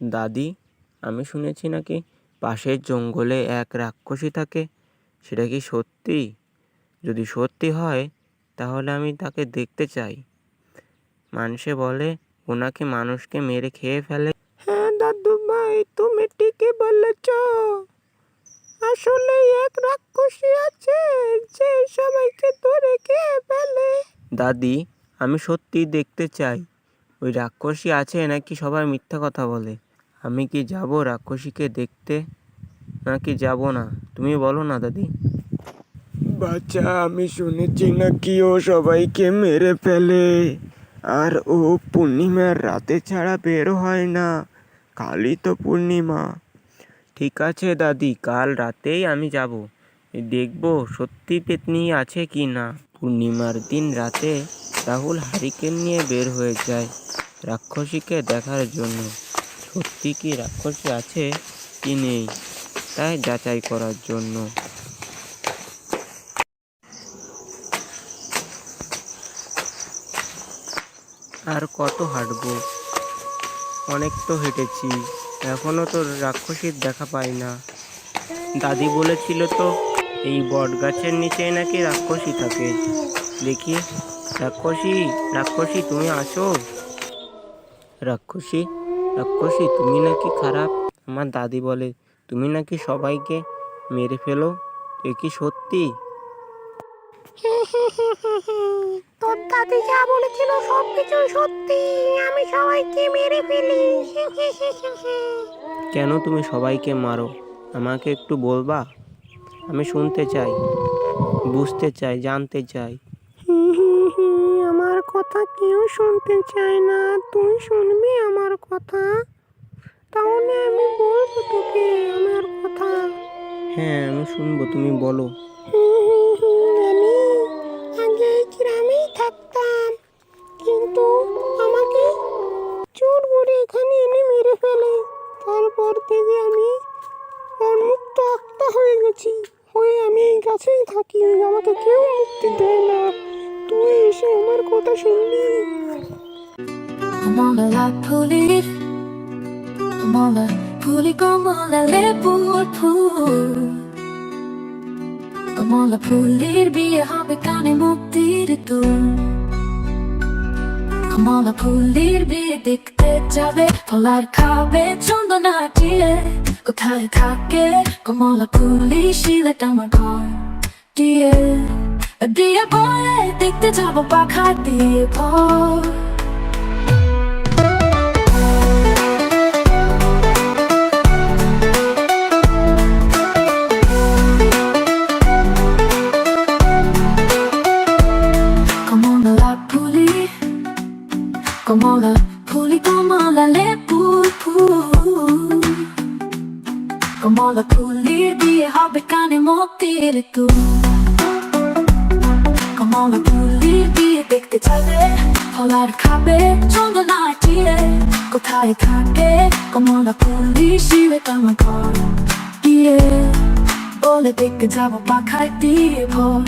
দাদি আমি শুনেছি নাকি পাশের জঙ্গলে এক রাক্ষসী থাকে সেটা কি সত্যি? যদি সত্যি হয় তাহলে আমি তাকে দেখতে চাই। মানুষে বলে ওনাকে মানুষকে মেরে খেয়ে ফেলে। হ্যাঁ দাদু ভাই তুমি ঠিকই বলেছ। আসলে এক রাক্ষসী আছে যে সবাইকে ধরে খেয়ে ফেলে। দাদি আমি সত্যি দেখতে চাই। ওই রাক্ষসী আছে নাকি সবাই মিথ্যা কথা বলে? আমি কি যাব রাক্ষসীকে দেখতে? নাকি যাব না? তুমি বলো না দাদি। বাচ্চা আমি শুনেছি নাকি ও সবাইকে মেরে ফেলে। আর ও পূর্ণিমার রাতে ছাড়া বের হয় না। কালই তো পূর্ণিমা। ঠিক আছে দাদি কাল রাতেই আমি যাব। দেখব সত্যি পেতনি আছে কি না। পূর্ণিমার দিন রাতে রাহুল হারিকেন নিয়ে বের হয়ে যায় রাক্ষসীকে দেখার জন্য। সত্যি কি রাক্ষসী আছে কি নেই, তাই যাচাই করার জন্য। আর কত হাঁটবো? অনেক তো হেঁটেছি এখনও তো রাক্ষসীর দেখা পাই না। দাদি বলেছিল তো, এই বট গাছের নিচে নাকি রাক্ষসী থাকে। দেখি, রাক্ষসী রাক্ষসী, তুমি আছো? রাক্ষসী রাক্ষসী তুমি নাকি খারাপ? আমার দাদি বলে তুমি নাকি সবাইকে মেরে ফেলো? এ কি সত্যি? তোর দাদি যা বলেছিল সব কিছুই সত্যি আমি সবাইকে মেরে ফেলি। কেন তুমি সবাইকে মারো? আমাকে একটু বলবা? আমি শুনতে চাই বুঝতে চাই জানতে চাই। কথা কেউ শুনতে চায় না। তুই শুনবি আমার কথা? তাহলে আমি বলব তোকে আমার কথা। হ্যাঁ আমি শুনব তুমি বলো। আমার কথা ফুল, কমলা ফুলের বিয়ে হবে কানে মুক্তির তোর ফুলের বিয়ে দেখতে যাবে, ফলার খাবে, চন্দনা দিয়ে। কোথায় থাকে কমলা ফুলি শিলেটা আমার ঘর দিয়ে। দিয়ে বলে দেখতে যাব পাখা দিয়ে ভর। কমলা পুলি দিয়ে দেখতে যাবে ফলার খাবে চন্দনা দিয়ে কোথায় থাকে, কমলা পুলি শিবে কামা ঘর। দিয়ে বলে দেখতে যাব পাখায় দিয়ে ভর।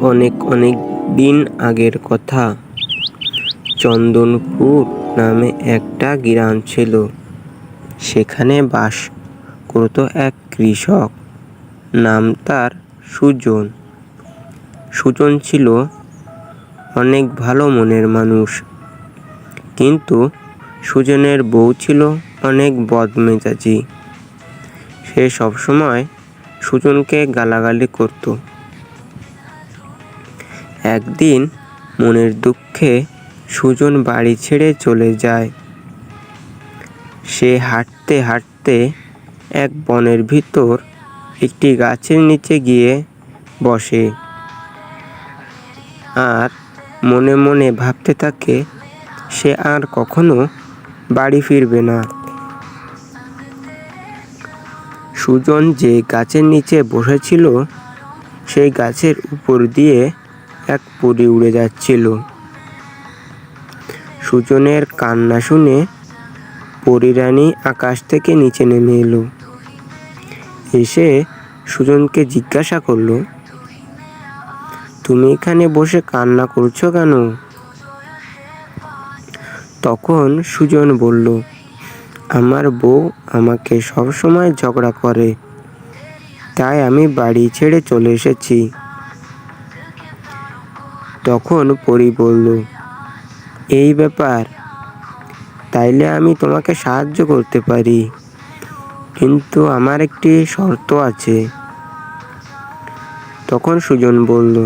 অনেক অনেক দিন আগের কথা। চন্দনপুর নামে একটা গ্রাম ছিল। সেখানে বাস করত এক কৃষক। নাম তার সুজন। সুজন ছিল অনেক ভালো মনের মানুষ। কিন্তু সুজনের বউ ছিল অনেক বদমেজাজি। সে সবসময় সুজনকে গালাগালি করতো। একদিন মনের দুঃখে সুজন বাড়ি ছেড়ে চলে যায়। সে হাঁটতে হাঁটতে এক বনের ভিতর একটি গাছের নিচে গিয়ে বসে। আর মনে মনে ভাবতে থাকে, সে আর কখনো বাড়ি ফিরবে না। সুজন যে গাছের নিচে বসেছিল, সেই গাছের উপর দিয়ে এক পরী উড়ে যাচ্ছিল। সুজনের কান্না শুনে পরিরানী আকাশ থেকে নিচে নেমে এলো। এসে সুজনকে জিজ্ঞাসা করল তুমি এখানে বসে কান্না করছ কেন? তখন সুজন বলল, আমার বউ আমাকে সবসময় ঝগড়া করে, তাই আমি বাড়ি ছেড়ে চলে এসেছি। তখন পরি বলল, এই ব্যাপার, তাইলে আমি তোমাকে সাহায্য করতে পারি, কিন্তু আমার একটি শর্ত আছে। তখন সুজন বলল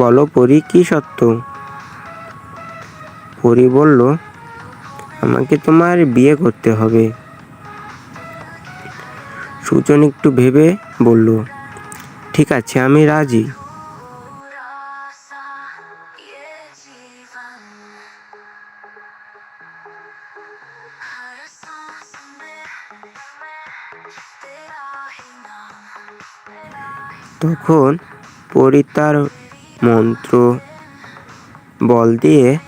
বলো পরি কি সত্য? পরি বলল, আমাকে তোমার বিয়ে করতে হবে। সুজন একটু ভেবে বলল, ঠিক আছে, আমি রাজি। তখন পরি তার মন্ত্র বল দিয়ে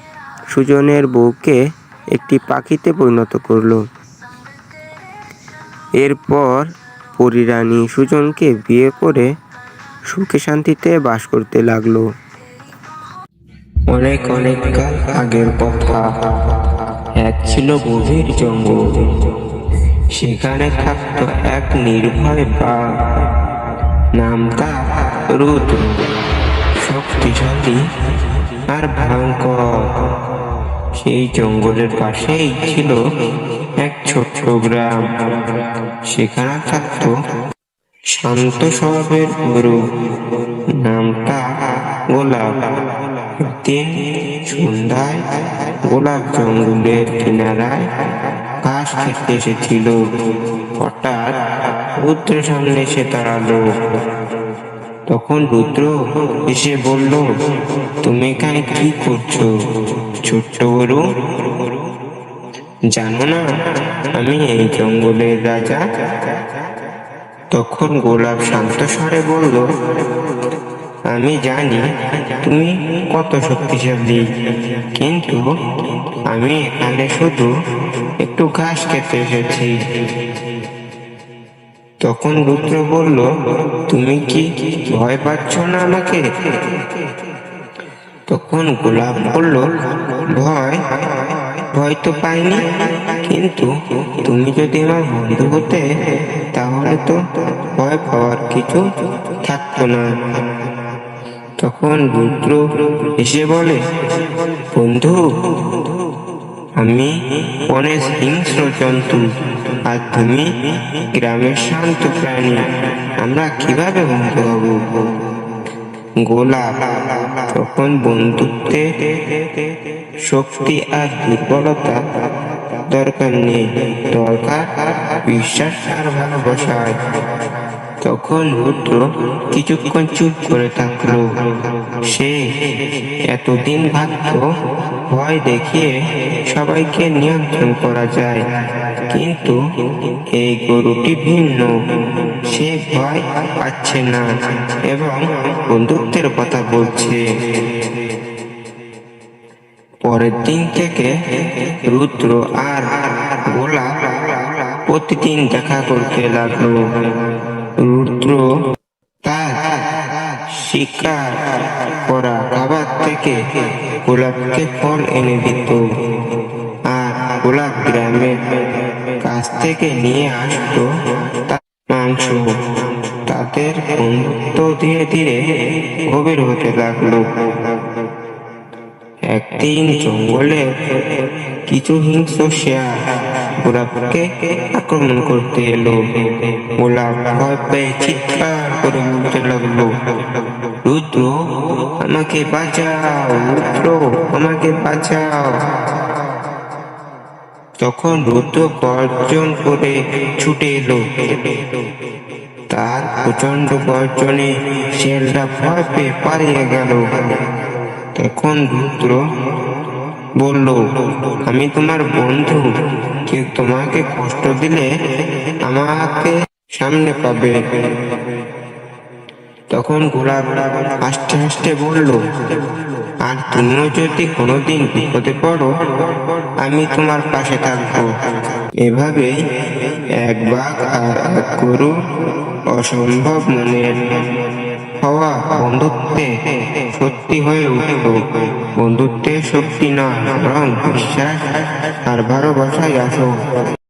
সুজনের বউকে একটি পাখিতে পরিণত করল। এরপর পরিরানী সুজনকে বিয়ে করে সুখে শান্তিতে বাস করতে লাগল। অনেক অনেক কাল আগের কথা। এক ছিল গভীর জঙ্গল। সেখানে থাকতো এক নির্ভয় বাঘ। নাম তার রুদ্র। শক্তিশালী আর ভয়ঙ্কর। সেই জঙ্গলের পাশেই ছিল এক ছোট্ট গ্রাম। সেখানে থাকতো শান্ত স্বভাবের গরু। নামটা গোলাপ। একদিন সন্ধ্যায় গোলাপ জঙ্গলের কিনারায় ঘাস খেতে এসেছিল। হঠাৎ রুদ্র সামনে এসে দাঁড়াল। তখন রুদ্র এসে বলল, তুমি এখানে কি করছ, ছোট্ট গরু জানো না, আমি এই জঙ্গলের রাজা। তখন গোলাপ শান্ত স্বরে বলল, আমি জানি তুমি কত শক্তিশালী, কিন্তু আমি এখানে শুধু একটু ঘাস খেতে এসেছি। তখন রুদ্র বলল, তুমি কি ভয় পাচ্ছ না আমাকে? তখন গোলাপ বলল, ভয় ভয় তো পাইনি, কিন্তু তুমি যদি আমার বন্ধু হতে, তাহলে তো ভয় পাওয়ার কিছু থাকতো না। তখন রুদ্র এসে বলে, বন্ধু আমি অনেক হিংস্র জন্তু, আর তুমি গ্রামের শান্ত প্রাণী। আমরা কীভাবে বন্ধু হব? গোলাপ, তখন বন্ধুত্বে শক্তি আর দুর্বলতা দরকার নেই। দরকার, বিশ্বাস আর ভালোবাসায় তখন রুদ্র কিছুক্ষণ চুপ করে থাকল। সে এতদিন ভাবত ভয় দেখিয়ে সবাইকে নিয়ন্ত্রণ করা যায়। কিন্তু এই গরুটি ভিন্ন। সে ভয় পাচ্ছে না এবং বন্ধুত্বের কথা বলছে। পরের দিন থেকে রুদ্র আর গোলা প্রতিদিন দেখা করতে লাগল। রুদ্র শিকার করা খাবার থেকে গোলাপকে ফল এনে দিত। আর গোলাপ গ্রামের কাছ থেকে নিয়ে আসতো মাংস। তাদের বন্ধুত্ব ধীরে ধীরে গভীর হতে লাগল। একদিন জঙ্গলে কিছু হিংস্র শেয়ার গোলাপকে আক্রমণ করতে এলো। গোলাপ ভয় পেয়ে চিৎকার করে বলতে লাগল। রুদ্র, আমাকে বাঁচাও, রুদ্র, আমাকে বাঁচাও। তখন রুদ্র গর্জন করে ছুটে এলো। তার প্রচণ্ড গর্জনে শেলটা ভয় পেয়ে পালিয়ে গেল। তখন রুদ্র বলল, আমি তোমার বন্ধু। কেউ তোমাকে কষ্ট দিলে আমাকে সামনে পাবে? তখন গোলাপ হাসতে হাসতে বলল, আর তুমিও যদি কোনোদিন বিপদে পড়ো, আমি তোমার পাশে থাকব। এভাবেই এক বাঘ আর এক গরু অসম্ভব মনের হওয়া বন্ধুত্বে সত্যি হয়ে উঠল বন্ধুত্বের শক্তি না বরং বিশ্বাস আর ভালোবাসায় আসো